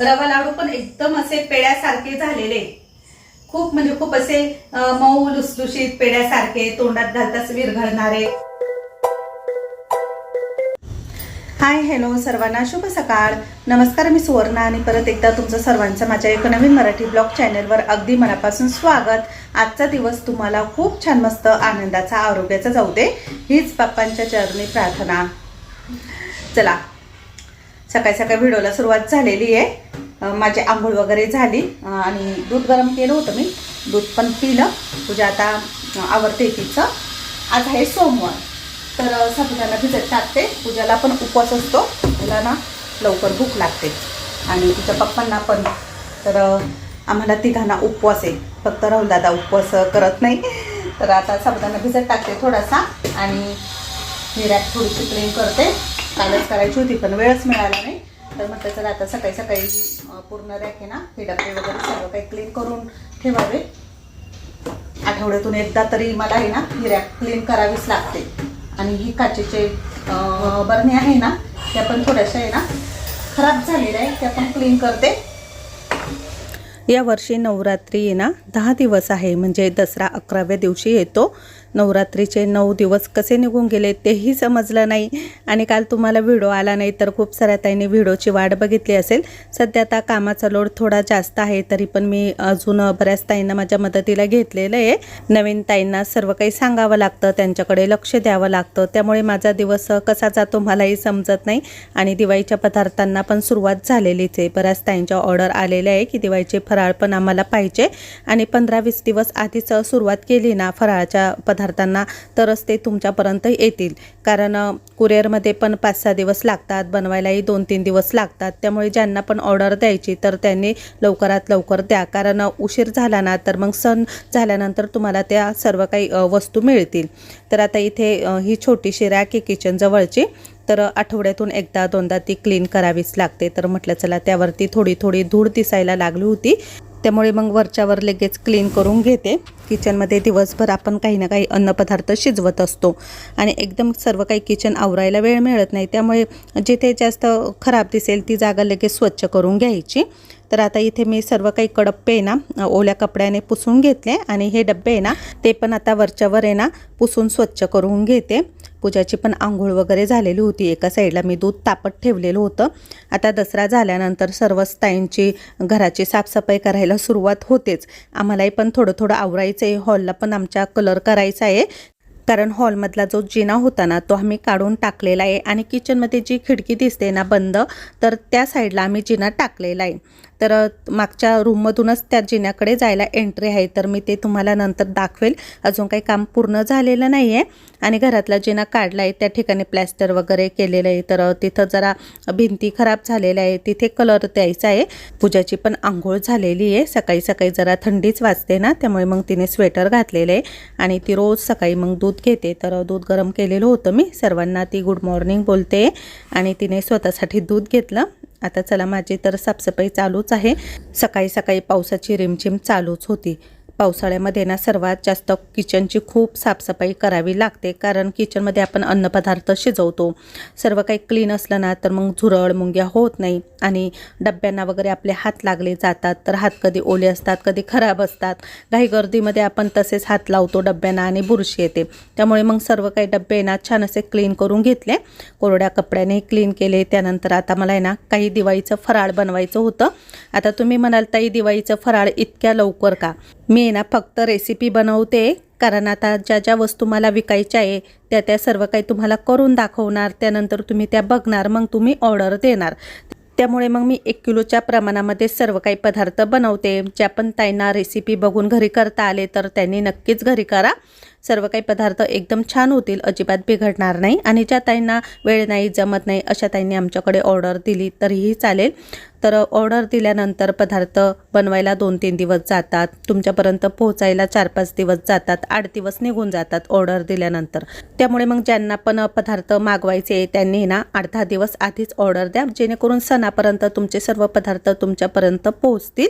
रवा लाडू पण एकदम असे पेड्यासारखे झालेले. खूप म्हणजे खूप असे मऊ लुसलुशीत पेड्यासारखे तोंडात घालताच विरघळणारे हाय हॅलो सर्वांना शुभ सकाळ. नमस्कार मी सुवर्णा आणि परत एकदा तुमचं सर्वांचं माझ्या एका नवीन मराठी ब्लॉग चॅनलवर अगदी मनापासून स्वागत. आजचा दिवस तुम्हाला खूप छान मस्त आनंदाचा आरोग्याचा जाऊ दे हीच बाप्पांच्या चरणी प्रार्थना. चला सकाळी सकाळी व्हिडिओला सुरुवात झालेली आहे. माझी आंघोळ वगैरे झाली. आणि दूध गरम केलं होतं मी. दूध पण पिलं. पूजा आता आवडते तिचं. आज आहे सोमवार. तर अं, साबुदाणा भिजत टाकते. पूजाला पण उपवास असतो. तिला ना लवकर भूक लागते. आणि तिच्या पप्पांना पण. तर आम्हाला तिघांना उपवास आहे. फक्त राहुल दादा उपवास करत नाही. तर आता साबुदाणा भिजत टाकते थोडासा. आणि निर्यात थोडीशी क्लीन करते. कालच करायची होती पण वेळच मिळाला नाही. तर म्हटलं चला आता सकाळी सकाळी पूर्ण रॅक आहे ना हे डबे वगैरे सर्व काही क्लीन करून ठेवावे. आठवड्यातून एकदा तरी मला आहे ना ही रॅक क्लीन करावीच लागते. आणि ही काचेचे बरणी आहे ना त्या पण थोड्याशा आहे ना खराब झालेल्या आहे त्या पण क्लीन करते. या वर्षी नवरात्री आहे ना दहा दिवस आहे म्हणजे दसरा अकराव्या दिवशी येतो. नवरात्रीचे नऊ दिवस कसे निघून गेले तेही समजलं नाही. आणि काल तुम्हाला व्हिडिओ आला नाही तर खूप साऱ्या ताईंनी व्हिडिओची वाट बघितली असेल. सध्या आता कामाचा लोड थोडा जास्त आहे तरी पण मी अजून बऱ्याच ताईंना माझ्या मदतीला घेतलेलं आहे. नवीन ताईंना सर्व काही सांगावं लागतं त्यांच्याकडे लक्ष द्यावं लागतं. त्यामुळे माझा दिवस कसा जातो मलाही समजत नाही. आणि दिवाळीच्या पदार्थांना पण सुरुवात झालेलीच आहे. बऱ्याच ताईंच्या ऑर्डर आलेल्या आहे की दिवाळीचे फराळ पण आम्हाला पाहिजे. आणि पंधरा वीस दिवस आधीच सुरुवात केली ना फराळाच्या पदार्थ पदार्थांना तरच ते तुमच्यापर्यंत येतील. कारण कुरिअरमध्ये पण पाच सहा दिवस लागतात बनवायलाही दोन तीन दिवस लागतात. त्यामुळे ज्यांना पण ऑर्डर द्यायची तर त्यांनी लवकरात लवकर द्या. कारण उशीर झाला ना तर मग सण झाल्यानंतर तुम्हाला त्या सर्व काही वस्तू मिळतील. तर आता इथे ही छोटीशी रॅक आहे किचन जवळची. तर आठवड्यातून एकदा दोनदा ती क्लीन करावीच लागते. तर म्हटलं चला त्यावरती थोडी थोडी धूळ दिसायला लागली होती. त्यामुळे मग वरच्यावर लगेच क्लीन करून घेते. किचनमध्ये दिवसभर आपण काही ना काही अन्नपदार्थ शिजवत असतो. आणि एकदम सर्व काही किचन आवरायला वेळ मिळत नाही. त्यामुळे जिथे जास्त खराब दिसेल ती जागा लगेच स्वच्छ करून घ्यायची. तर आता इथे मी सर्व काही कडप्पे आहे ना ओल्या कपड्याने पुसून घेतले आणि हे डब्बे आहे ना ते पण आता वरच्यावर आहे ना पुसून स्वच्छ करून घेते. पूजाची पण आंघोळ वगैरे झालेली होती. एका साईडला मी दूध तापत ठेवलेलं होतं. आता दसरा झाल्यानंतर सर्वच ताईंची घराची साफसफाई करायला सुरुवात होतेच. आम्हालाही पण थोडं थोडं आवरायचं आहे. हॉलला पण आमच्या कलर करायचा आहे. कारण हॉलमधला जो जिना होता ना तो आम्ही काढून टाकलेला आहे. आणि किचनमध्ये जी खिडकी दिसते ना बंद तर त्या साईडला आम्ही जिना टाकलेला आहे. तर मागच्या रूममधूनच त्या जिन्याकडे जायला एंट्री आहे. तर मी ते तुम्हाला नंतर दाखवेल. अजून काही काम पूर्ण झालेलं नाही आहे आणि घरातला जिना काढला आहे त्या ठिकाणी प्लॅस्टर वगैरे केलेलं आहे. तर तिथं जरा भिंती खराब झालेल्या आहे तिथे कलर द्यायचा आहे. पूजाची पण आंघोळ झालेली आहे. सकाळी सकाळी जरा थंडीच वाजते ना त्यामुळे मग तिने स्वेटर घातलेलं आहे. आणि ती रोज सकाळी मग दूध घेते. तर दूध गरम केलेलं होतं मी. सर्वांना ती गुड मॉर्निंग बोलते. आणि तिने स्वतःसाठी दूध घेतलं. आता चला माझी तर साफसफाई चालूच आहे. सकाळी सकाळी पावसाची रिमझिम चालूच होती. पावसाळ्यामध्ये ना सर्वात जास्त किचनची खूप साफसफाई करावी लागते. कारण किचनमध्ये आपण अन्नपदार्थ शिजवतो. सर्व काही क्लीन असलं ना तर मग झुरळ मुंग्या होत नाही. आणि डब्यांना वगैरे आपले हात लागले जातात तर हात कधी ओले असतात कधी खराब असतात. काही गर्दीमध्ये आपण तसेच हात लावतो डब्यांना आणि बुरशी येते. त्यामुळे मग सर्व काही डब्बे ना छान असे क्लीन करून घेतले. कोरड्या कपड्याने क्लीन केले. त्यानंतर आता मला आहे ना काही दिवाळीचं फराळ बनवायचं होतं. आता तुम्ही म्हणाल ताई दिवाळीचं फराळ इतक्या लवकर का? मी ना फक्त रेसिपी बनवते कारण आता ज्या ज्या वस्तू मला विकायच्या आहे त्या त्या सर्व काही तुम्हाला करून दाखवणार त्यानंतर तुम्ही त्या बघणार मग तुम्ही ऑर्डर देणार. त्यामुळे मग मी एक किलोच्या प्रमाणामध्ये सर्व काही पदार्थ बनवते. ज्या पण ताईंना रेसिपी बघून घरी करता आले तर त्यांनी नक्कीच घरी करा. सर्व काही पदार्थ एकदम छान होतील अजिबात बिघडणार नाही. आणि ज्या ताईंना वेळ नाही जमत नाही अशा ताईंनी आमच्याकडे ऑर्डर दिली तरीही चालेल. तर ऑर्डर दिल्यानंतर पदार्थ बनवायला दोन तीन दिवस जातात. तुमच्यापर्यंत पोहोचायला चार पाच दिवस जातात. आठ दिवस निघून जातात ऑर्डर दिल्यानंतर. त्यामुळे मग ज्यांना पण पदार्थ मागवायचे त्यांनी ना आठ दहा दिवस आधीच ऑर्डर द्या. जेणेकरून सणापर्यंत तुमचे सर्व पदार्थ तुमच्यापर्यंत पोहोचतील.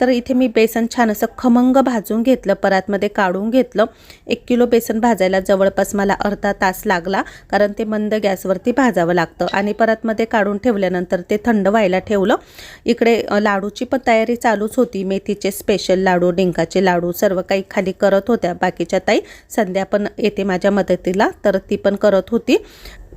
तर इथे मी बेसन छान असं खमंग भाजून घेतलं परातमध्ये काढून घेतलं. एक किलो बेसन भाजायला जवळपास मला अर्धा तास लागला कारण ते मंद गॅसवरती भाजावं लागतं. आणि परातमध्ये काढून ठेवल्यानंतर ते थंड व्हायला ठेवलं. इकडे लाडूची पण तयारी चालूच होती. मेथीचे स्पेशल लाडू डिंकाचे लाडू सर्व काही खाली करत होत्या. बाकीच्या ताई संध्या पण येते माझ्या मदतीला तर ती पण करत होती.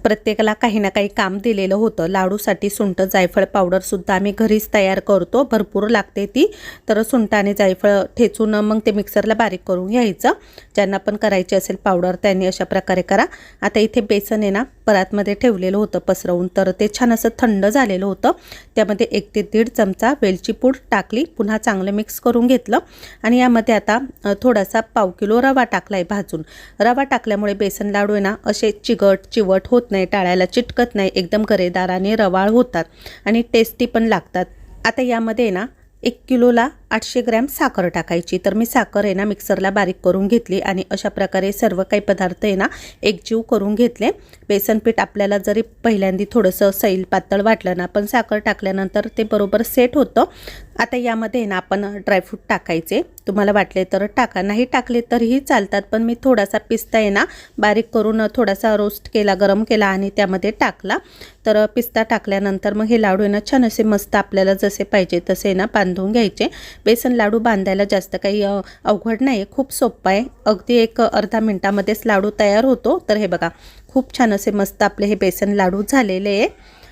प्रत्येकाला काही ना काही काम दिलेलं होतं. लाडूसाठी सुंठ जायफळ पावडरसुद्धा आम्ही घरीच तयार करतो. भरपूर लागते ती. तर सुंठ आणि जायफळ ठेचून मग ते मिक्सरला बारीक करून घ्यायचं. ज्यांना पण करायची असेल पावडर त्यांनी अशा प्रकारे करा. आता इथे बेसन आहे ना परातमध्ये ठेवलेलं होतं पसरवून. तर ते छान असं थंड झालेलं होतं. त्यामध्ये एक ते दीड चमचा वेलची पूड टाकली. पुन्हा चांगलं मिक्स करून घेतलं. आणि यामध्ये आता थोडासा पाव किलो रवा टाकला आहे भाजून. रवा टाकल्यामुळे बेसन लाडू आहे ना असे चिगट चिवट होत नाही टाळ्याला चिटकत नाही एकदम करेदाराने आणि रवाळ होतात आणि टेस्टी पण लागतात. आता यामध्ये ना एक किलोला आठशे ग्रॅम साखर टाकायची. तर मी साखर आहे ना मिक्सरला बारीक करून घेतली आणि अशा प्रकारे सर्व काही पदार्थ आहे ना एकजीव करून घेतले. बेसन पीठ आपल्याला जरी पहिल्यांदी थोडंसं सैल पातळ वाटलं ना पण साखर टाकल्यानंतर ते बरोबर सेट होतं. आता यामध्ये ना आपण ड्रायफ्रूट टाकायचे. तुम्हाला वाटले तर टाका नाही टाकले तरीही चालतात पण मी थोडासा पिस्ता आहे ना बारीक करून थोडासा रोस्ट केला गरम केला आणि त्यामध्ये टाकला. तर पिस्ता टाकल्यानंतर मग हे लाडू आहे ना छान असे मस्त आपल्याला जसे पाहिजे तसे ना बांधून घ्यायचे. बेसन लाडू बांधायला जास्त काही अवघड नाही खूप सोपं आहे. अगदी एक अर्धा मिनटामध्येच लाडू तयार होतो. तर हे बघा खूप छान असे मस्त आपले हे बेसन लाडू झालेले आहे.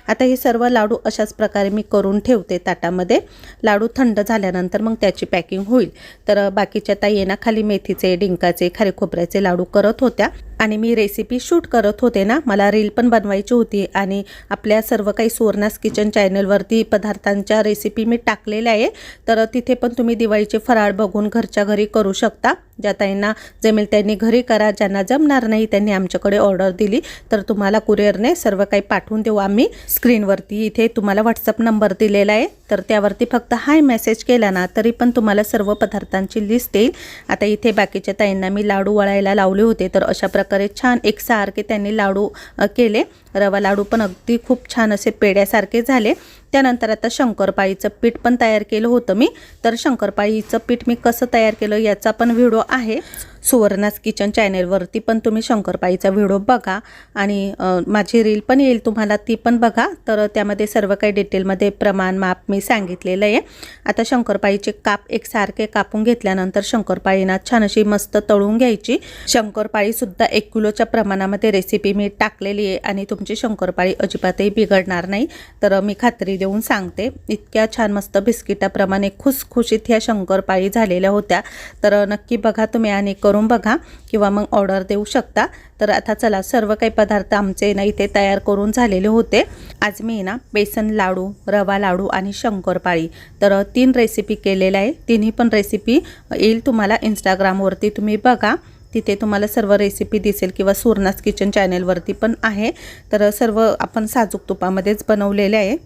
आता हे सर्व लाडू अशाच प्रकारे मी करून ठेवते ताटामध्ये. लाडू थंड झाल्यानंतर मग त्याची पॅकिंग होईल. तर बाकीच्या ताई आहे ना खाली मेथीचे डिंकाचे खारे खोबऱ्याचे लाडू करत होत्या. आणि मी रेसिपी शूट करत होते ना मला रील पण बनवायची होती आणि आपल्या सर्व काही सुवर्णास किचन चॅनलवरती पदार्थांच्या रेसिपी मी टाकलेल्या आहे. तर तिथे पण तुम्ही दिवाळीचे फराळ बघून घरच्या घरी करू शकता. ज्या ताईंना जमेल त्यांनी घरी करा ज्यांना जमणार नाही त्यांनी आमच्याकडे ऑर्डर दिली. तर तुम्हाला कुरिअरने सर्व काही पाठवून देऊ. आम्ही स्क्रीनवरती इथे तुम्हाला व्हॉट्सअप नंबर दिलेला आहे. तर त्यावरती फक्त हाय मेसेज केला ना तरी पण तुम्हाला सर्व पदार्थांची लिस्ट येईल. आता इथे बाकीच्या ताईंना मी लाडू वळायला लावले होते तर अशा प्रकारे छान एकसारखे त्यांनी लाडू केले. रवा लाडू पण अगदी खूप छान असे पेड्यासारखे झाले. त्यानंतर आता शंकरपाळीचं पीठ पण तयार केलं होतं मी. तर शंकरपाळीचं पीठ मी कसं तयार केलं याचा पण व्हिडिओ आहे. सुवर्णास किचन चॅनेलवरती पण तुम्ही शंकरपाळीचा व्हिडिओ बघा. आणि माझी रील पण येईल तुम्हाला ती पण बघा. तर त्यामध्ये सर्व काही डिटेलमध्ये प्रमाण माप मी सांगितलेलं आहे. आता शंकरपाळीचे काप एकसारखे कापून घेतल्यानंतर शंकरपाळीना छान अशी मस्त तळून घ्यायची. शंकरपाळीसुद्धा एक किलोच्या प्रमाणामध्ये रेसिपी मी टाकलेली आहे. आणि तुमची शंकरपाळी अजिबातही बिघडणार नाही. तर मी खात्री देऊन सांगते इतक्या छान मस्त बिस्किटाप्रमाणे खुसखुशीत ह्या शंकरपाळी झालेल्या होत्या. तर नक्की बघा तुम्ही आणि करून बघा किंवा मग ऑर्डर देऊ शकता. तर आता चला सर्व काही पदार्थ आमचे ना इथे तयार करून झालेले होते. आज मी ना बेसन लाडू रवा लाडू आणि शंकरपाळी. तर तीन रेसिपी केलेल्या आहे. तिन्ही पण रेसिपी येईल तुम्हाला इंस्टाग्रामवरती तुम्ही बघा. तिथे तुम्हाला सर्व रेसिपी दिसेल किंवा सुरनास किचन चॅनेलवरती पण आहे. तर सर्व आपण साजूक तुपामध्येच बनवलेले आहे.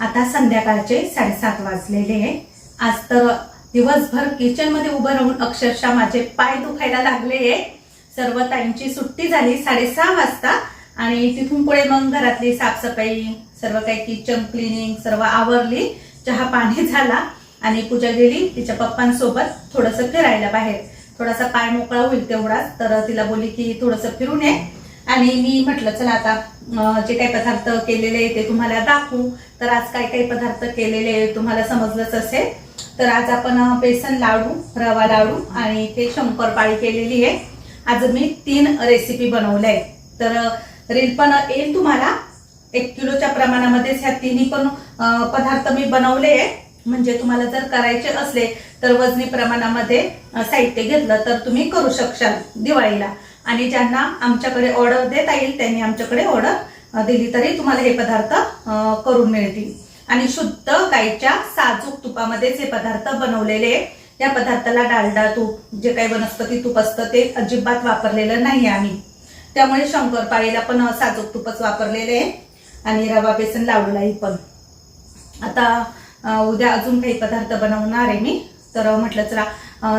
आता संध्याकाळचे साडेसात वाजलेले आहे. आज तर दिवसभर किचनमध्ये उभं राहून अक्षरशः माझे पाय दुखायला लागले आहे. सर्व ताईंची सुट्टी झाली साडेसहा वाजता आणि तिथून पुढे मग घरातली साफसफाई सर्व काही किचन क्लिनिंग सर्व आवरली. चहा पाणी झाला आणि पूजा गेली. तिच्या पप्पांसोबत थोडंसं फिरायला बाहेर. थोडासा पाय मोकळा होईल तेवढाच. तर तिला बोलली की थोडंसं फिरून ये. आणि मी म्हटलं चला आता जे काही पदार्थ केलेले आहे ते तुम्हाला दाखवू. तर आज काय काही पदार्थ केलेले आहे तुम्हाला समजलंच असेल. तर आज आपण बेसन लाडू रवा लाडू आणि इथे शंकरपाळी केलेली आहे. आज मी तीन रेसिपी बनवल्या आहेत. तर रील पण येईल तुम्हाला. एक किलोच्या प्रमाणामध्येच ह्या तिन्ही पण पदार्थ मी बनवले आहे म्हणजे तुम्हाला जर करायचे असले तर वजनी प्रमाणामध्ये साहित्य घेतलं तर तुम्ही करू शकशाल दिवाळीला. आणि ज्यांना आमच्याकडे ऑर्डर देता येईल त्यांनी आमच्याकडे ऑर्डर दिली तरी तुम्हाला हे पदार्थ करून मिळतील. आणि शुद्ध गाईच्या साजूक तुपामध्येच हे पदार्थ बनवलेले या पदार्थाला डालडा तूप जे काही वनस्पती तूप असतं ते अजिबात वापरलेलं नाही आम्ही. त्यामुळे शंकरपाळीला पण साजूक तुपच वापरलेले आहे. आणि रवा बेसन लावलेलाही पण. आता उद्या अजून काही पदार्थ बनवणार आहे मी. तर म्हटलं चला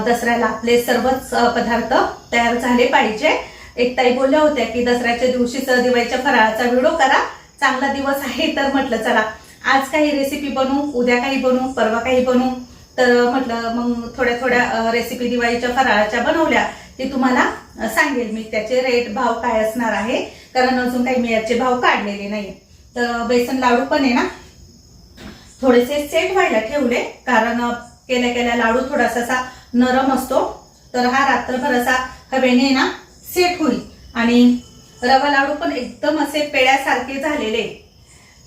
दसऱ्याला आपले सर्वच पदार्थ तयार झाले पाहिजे. एक ताई बोलल्या होत्या की दसऱ्याच्या दिवशीच दिवाळीच्या फराळाचा व्हिडिओ करा. चांगला दिवस आहे. तर म्हटलं चला आज काही रेसिपी बनवू उद्या काही बनवू परवा काही बनवू. तर म्हटलं मग थोड्या थोड्या रेसिपी दिवाळीच्या फराळाच्या बनवल्या. ते तुम्हाला सांगेल मी त्याचे रेट भाव काय असणार आहे. कारण अजून काही मी याचे भाव काढलेले नाही तर बेसन लाडू पण आहे ना थोडेसे सेट व्हायला ठेवले कारण केल्या केल्या लाडू थोडासा असा नरम असतो. तर हा रात्रभर असा हवेने ना सेट होईल. आणि रवा लाडू पण एकदम असे पेड्यासारखे झालेले.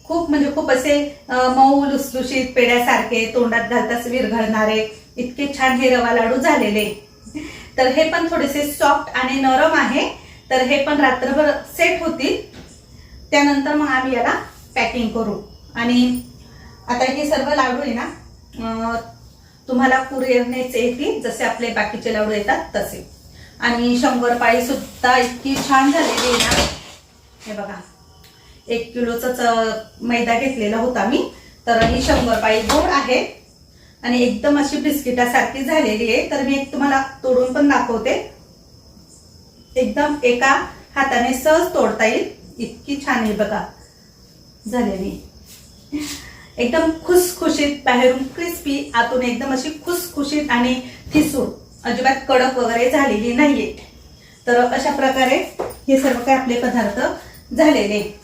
खूप म्हणजे खूप असे मऊ लुसलुशीत पेड्यासारखे तोंडात घालताच विरघळणारे इतके छान हे रवा लाडू झालेले. तर हे पण थोडेसे सॉफ्ट आणि नरम आहे. तर हे पण रात्रभर सेट होतील. त्यानंतर मग आम्ही याला पॅकिंग करू. आणि आता हे सर्व लाडू आहे ना तुम्हाला कुरिअरनेच येतील जसे आपले बाकीचे लाडू येतात तसे. आणि शंभर पाळी सुद्धा इतकी छान झालेली आहे ना. हे बघा एक किलोचाच मैदा घेतलेला होता मी तर ही शंभर पाळी गोड आहे. आणि एकदम अशी बिस्किटासारखी झालेली आहे. तर मी एक तुम्हाला तोडून पण दाखवते. एकदम एका हाताने सहज तोडता येईल. इतकी छान आहे बघा झालेली. एकदम खुसखुशीत बाहेरून क्रिस्पी आतून एकदम अशी खुसखुशीत आणि ठिसूळ. अजिबात कडक वगैरे झालेली नाहीये. तर अशा प्रकारे हे सर्व काही आपले पदार्थ झालेले.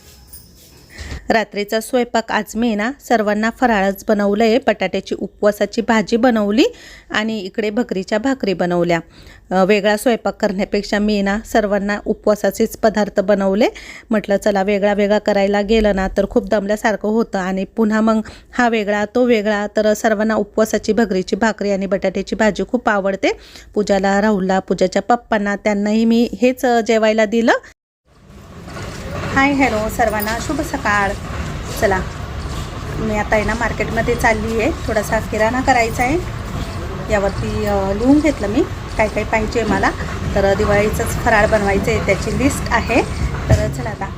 रात्रीचा स्वयंपाक आज मी ना सर्वांना फराळच बनवलं आहे बटाट्याची उपवासाची भाजी बनवली आणि इकडे भकरीच्या भाकरी बनवल्या. वेगळा स्वयंपाक करण्यापेक्षा मी ना सर्वांना उपवासाचेच पदार्थ बनवले. म्हटलं चला वेगळा वेगळा करायला गेलं ना तर खूप दमल्यासारखं होतं आणि पुन्हा मग हा वेगळा तो वेगळा तर सर्वांना उपवासाची भकरीची भाकरी आणि बटाट्याची भाजी खूप आवडते. पूजाला राहुलला पूजाच्या पप्पांना त्यांनाही मी हेच जेवायला दिलं. हाय हॅलो सर्वांना शुभ सकाळ. चला मी आता आहे ना मार्केटमध्ये चालली आहे. थोडासा किराणा करायचा आहे. यावरती लिहून घेतलं मी. काय काय पाहिजे मला. तर दिवाळीचंच फराळ बनवायचं आहे त्याची लिस्ट आहे. तर चला आता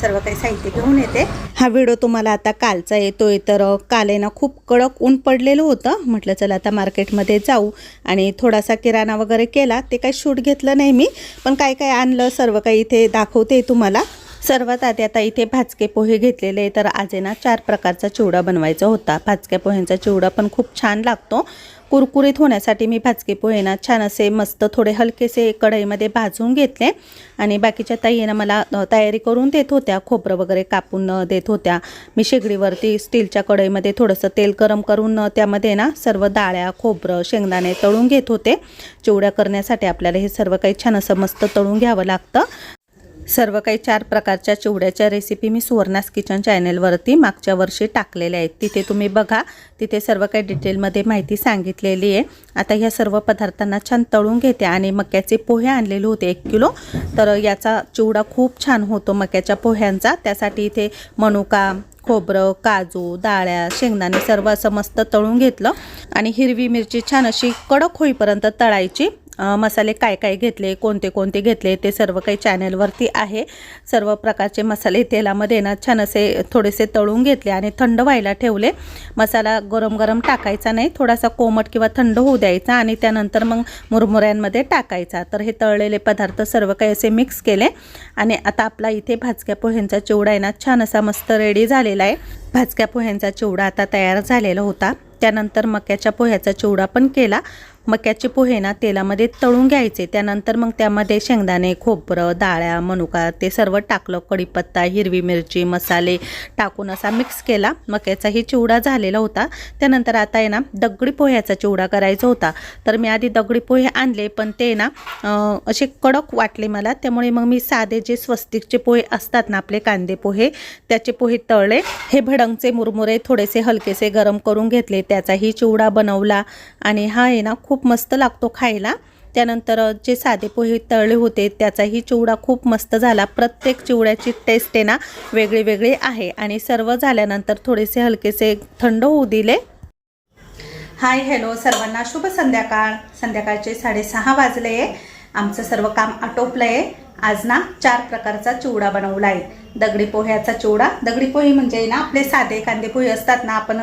सर्व काही साहित्य घेऊन येते. हा व्हिडिओ तुम्हाला आता कालचा येतोय. तर काल आहे ना खूप कडक ऊन पडलेलं होतं. म्हटलं चला आता मार्केटमध्ये जाऊ. आणि थोडासा किराणा वगैरे केला. ते काही शूट घेतलं नाही मी. पण काय काय आणलं सर्व काही इथे दाखवते तुम्हाला. सर्वात आधी आता इथे भाजके पोहे घेतलेले तर आज ना चार प्रकारचा चिवडा बनवायचा होता. भाजक्या पोह्यांचा चिवडा पण खूप छान लागतो. कुरकुरीत होण्यासाठी मी भाजके पोहे ना छान असे मस्त थोडे हलकेसे कढईमध्ये भाजून घेतले. आणि बाकीच्या ताई मला तयारी करून देत होत्या. खोबरं वगैरे कापून देत होत्या. मी शेगडीवरती स्टीलच्या कढईमध्ये थोडंसं तेल गरम करून त्यामध्ये ना सर्व डाळ्या खोबरं शेंगदाणे तळून घेत होते. चिवड्या करण्यासाठी आपल्याला हे सर्व काही छान असं मस्त तळून घ्यावं लागतं. सर्व काही चार प्रकारच्या चिवड्याच्या रेसिपी मी सुवर्णास किचन चॅनेलवरती मागच्या वर्षी टाकलेल्या आहेत. तिथे तुम्ही बघा तिथे सर्व काही डिटेलमध्ये माहिती सांगितलेली आहे. आता ह्या सर्व पदार्थांना छान तळून घेते आणि मक्याचे पोहे आणलेले होते एक किलो. तर याचा चिवडा खूप छान होतो मक्याच्या पोह्यांचा. त्यासाठी इथे मनुका खोबरं काजू डाळ्या शेंगदाणे सर्व असं मस्त तळून घेतलं. आणि हिरवी मिरची छान अशी कडक होईपर्यंत तळायची. मसाले काय काय घेतले कोणते कोणते घेतले ते सर्व काही चॅनलवरती आहे. सर्व प्रकारचे मसाले तेलामध्ये ना छान असे थोडेसे तळून घेतले आणि थंड व्हायला ठेवले. मसाला गरम गरम टाकायचा नाही थोडासा कोमट किंवा थंड होऊ द्यायचा आणि त्यानंतर मग मुरमुऱ्यांमध्ये टाकायचा. तर हे तळलेले पदार्थ सर्व काही असे मिक्स केले आणि आता आपला इथे भाजक्या पोह्यांचा चिवडा आहे ना छान असा मस्त रेडी झालेला आहे. भाजक्या पोह्यांचा चिवडा आता तयार झालेला होता. त्यानंतर मक्याच्या पोह्याचा चिवडा पण केला. मक्याचे पोहे ना तेलामध्ये तळून घ्यायचे. त्यानंतर मग त्यामध्ये शेंगदाणे खोबरं डाळ्या मनुका ते सर्व टाकलं. कढीपत्ता हिरवी मिरची मसाले टाकून असा मिक्स केला. मक्याचाही चिवडा झालेला होता. त्यानंतर आता आहे ना दगडी पोह्याचा चिवडा करायचा होता. तर मी आधी दगडी पोहे आणले पण ते ना असे कडक वाटले मला. त्यामुळे मग मी साधे जे स्वस्तिकचे पोहे असतात ना आपले कांदे पोहे त्याचे पोहे तळले. हे भडंगचे मुरमुरे थोडेसे हलकेसे गरम करून घेतले. त्याचाही चिवडा बनवला. आणि हा आहे ना खूप खूप मस्त लागतो खायला. त्यानंतर जे साधे पोहे तळले होते त्याचाही चिवडा खूप मस्त झाला. प्रत्येक चिवड्याची टेस्ट आहे ना वेगळी वेगळी आहे. आणि सर्व झाल्यानंतर थोडेसे हलकेसे थंड होऊ दिले. हाय हॅलो सर्वांना. शुभ संध्याकाळ. संध्याकाळचे साडेसहा वाजले आहे. आमचं सर्व काम आटोपलं आहे. आज ना चार प्रकारचा चिवडा बनवला आहे. दगडी पोह्याचा चिवडा. दगडी पोहे म्हणजे ना आपले साधे कांदे पोहे असतात ना आपण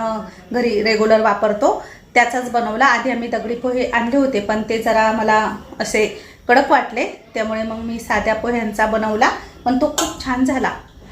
घरी रेग्युलर वापरतो. त्याचाच बनवला. आधी आम्ही दगडी पोहे आणले होते पण ते जरा मला असे कडक वाटले. त्यामुळे मग मी साध्या पोह्यांचा बनवला पण तो खूप छान झाला.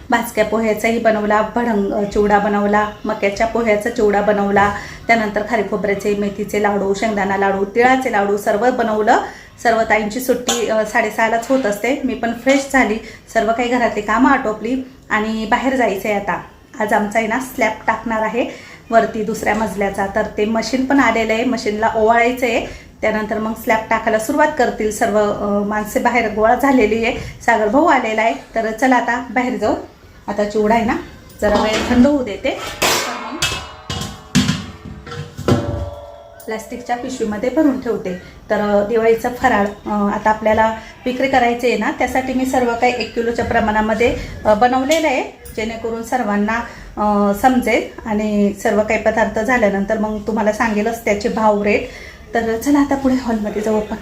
भाजक्या पोह्याचाही बनवला भडंग चिवडा बनवला मक्याच्या पोह्याचा चिवडा बनवला त्यानंतर खारीखोबऱ्याचे मेथीचे लाडू शेंगदाणा लाडू तिळाचे लाडू सर्व बनवलं. सर्व ताईंची सुट्टी साडेसहालाच होत असते. मी पण फ्रेश झाली. सर्व काही घरातली कामं आटोपली आणि बाहेर जायचं आहे आता. आज आमचा आहे ना स्लॅब टाकणार आहे. वरती दुसऱ्या मजल्याचा. तर ते मशीन पण आलेलं आहे. मशीनला ओवाळायचं आहे त्यानंतर मग स्लॅब टाकायला सुरुवात करतील सर्व माणसे. बाहेर गोळा झालेली आहे. सागर भाऊ आलेला आहे. तर चला आता बाहेर जाऊ. आता चिवडा आहे ना जरा वेळ थंड होऊ देते. मग प्लॅस्टिकच्या पिशवीमध्ये भरून ठेवते. तर दिवाळीचा दिवाळीचं फराळ आता आपल्याला विक्री करायचं आहे ना त्यासाठी मी सर्व काही एक किलोच्या प्रमाणामध्ये बनवलेलं आहे. जेणेकरून सर्वांना समजेल आणि सर्व काही पदार्थ झाल्यानंतर मग तुम्हाला सांगेलच त्याचे भाव रेट तर चला आता पुढे हॉलमध्ये जाऊ आपण.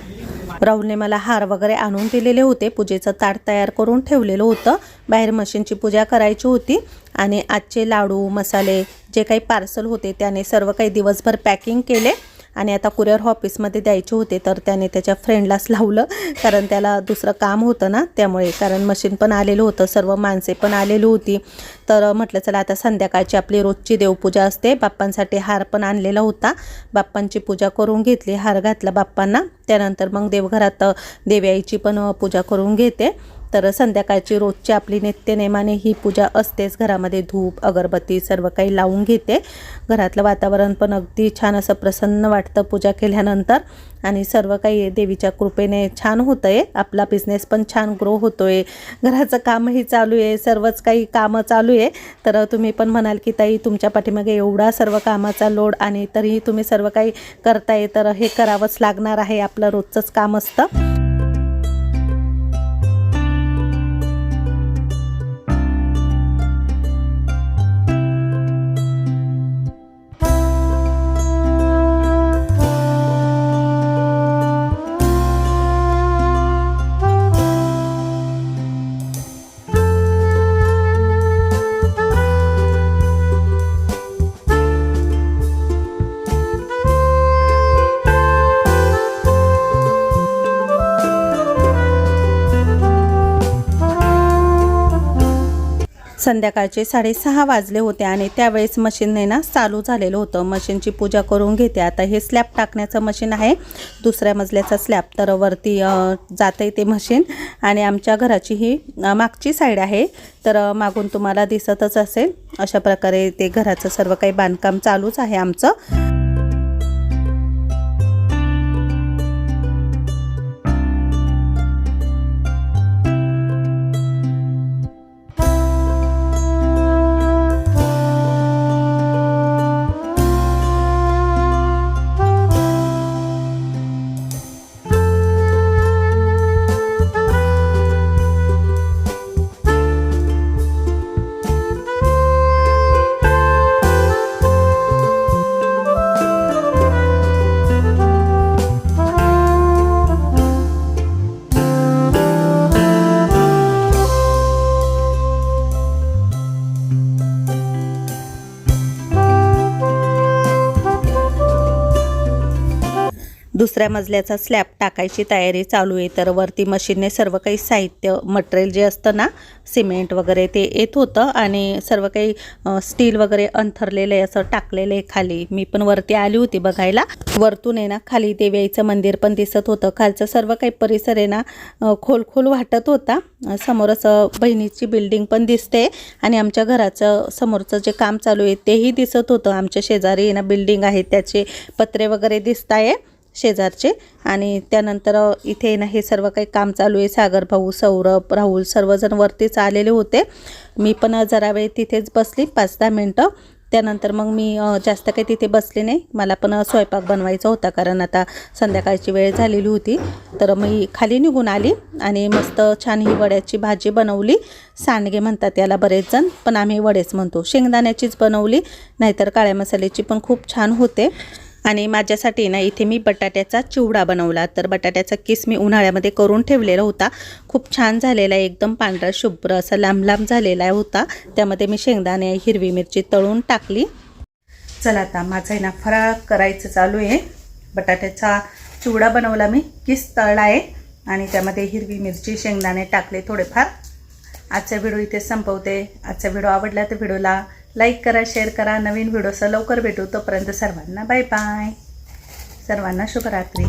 राहुलने मला हार वगैरे आणून दिलेले होते. पूजेचं ताट तयार करून ठेवलेलं होतं. बाहेर मशीनची पूजा करायची होती. आणि आजचे लाडू मसाले जे काही पार्सल होते त्याने सर्व काही दिवसभर पॅकिंग केले. आणि आता कुरिअर ऑफिसमध्ये द्यायचे होते तर त्याने त्याच्या फ्रेंडलाच लावलं. कारण त्याला दुसरं काम होतं ना त्यामुळे. कारण मशीन पण आलेलं होतं सर्व माणसे पण आलेली होती. तर म्हटलं चला आता संध्याकाळची आपली रोजची देवपूजा असते. बाप्पांसाठी हार पण आणलेला होता. बाप्पांची पूजा करून घेतली हार घातला बाप्पांना. त्यानंतर मग देवघरात देव्याईची देवयाईची पण पूजा करून घेते. तर संध्याकाळची रोजची आपली नित्यनेमाने ही पूजा असतेच. घरामध्ये धूप अगरबत्ती सर्व काही लावून घेते. घरातलं वातावरण पण अगदी छान असं प्रसन्न वाटतं पूजा केल्यानंतर. आणि सर्व काही देवीच्या कृपेने छान होतं आहे आपला बिझनेस पण छान ग्रो होतो आहे घराचं कामही चालू आहे. सर्वच काही कामं चालू आहे. तर तुम्ही पण म्हणाल की ताई तुमच्या पाठीमागे एवढा सर्व कामाचा लोड आणि तरीही तुम्ही सर्व काही करताय तर हे करावंच लागणार आहे. आपलं रोजचंच काम असतं. संध्याकाळचे साडेसहा वाजले होते आणि त्यावेळेस मशीनने ना चालू झालेलं होतं. मशीनची पूजा करून घेते. आता हे स्लॅब टाकण्याचं मशीन आहे. दुसऱ्या मजल्याचा स्लॅब तर वरती जाते ते मशीन. आणि आमच्या घराची ही मागची साईड आहे. तर मागून तुम्हाला दिसतच असेल. अशा प्रकारे ते घराचं सर्व काही बांधकाम चालूच आहे आमचं. दुसऱ्या मजल्याचा स्लॅब टाकायची तयारी चालू आहे. तर वरती मशीनने सर्व काही साहित्य मटेरियल जे असतं ना सिमेंट वगैरे ते येत होतं आणि सर्व काही स्टील वगैरे अंथरलेलं आहे असं टाकलेलं आहे खाली. मी पण वरती आली होती बघायला. वरतून आहे ना खाली देवीचं मंदिर पण दिसत होतं. खालचं सर्व काही परिसर आहे ना खोल खोल वाटत होता. समोर असं बहिणीची बिल्डिंग पण दिसते आणि आमच्या घराचं समोरचं जे काम चालू आहे तेही दिसत होतं. आमच्या शेजारी ना बिल्डिंग आहे त्याचे पत्रे वगैरे दिसत आहे शेजारचे. आणि त्यानंतर इथे ना हे सर्व काही काम चालू आहे. सागर भाऊ सौरभ राहुल सर्वजण वरतीच आलेले होते. मी पण जरा वेळ तिथेच बसली पाच दहा मिनटं. त्यानंतर मग मी जास्त काही तिथे बसले नाही. मला पण स्वयंपाक बनवायचा होता कारण आता संध्याकाळची वेळ झालेली होती. तर मी खाली निघून आली आणि मस्त छान ही वड्याची भाजी बनवली. सांडगे म्हणतात याला बरेच जण पण आम्ही वडेच म्हणतो. शेंगदाण्याचीच बनवली नाहीतर काळ्या मसाल्याची पण खूप छान होते. आणि माझ्यासाठी ना इथे मी बटाट्याचा चिवडा बनवला. तर बटाट्याचा किस मी उन्हाळ्यामध्ये करून ठेवलेला होता. खूप छान झालेला आहे एकदम पांढरा शुभ्र असा लांब लांब झालेला होता. त्यामध्ये मी शेंगदाणे हिरवी मिरची तळून टाकली. चला आता माझा आहे ना फराळ करायचं चालू आहे. बटाट्याचा चिवडा बनवला मी किस तळला आहे. आणि त्यामध्ये हिरवी मिरची शेंगदाणे टाकले थोडेफार. आजचा व्हिडिओ इथे संपवते. आजचा व्हिडिओ आवडला तर व्हिडिओला लाईक करा शेअर करा. नवीन व्हिडिओसह लवकर भेटू. तोपर्यंत सर्वांना बाय बाय सर्वांना शुभरात्री.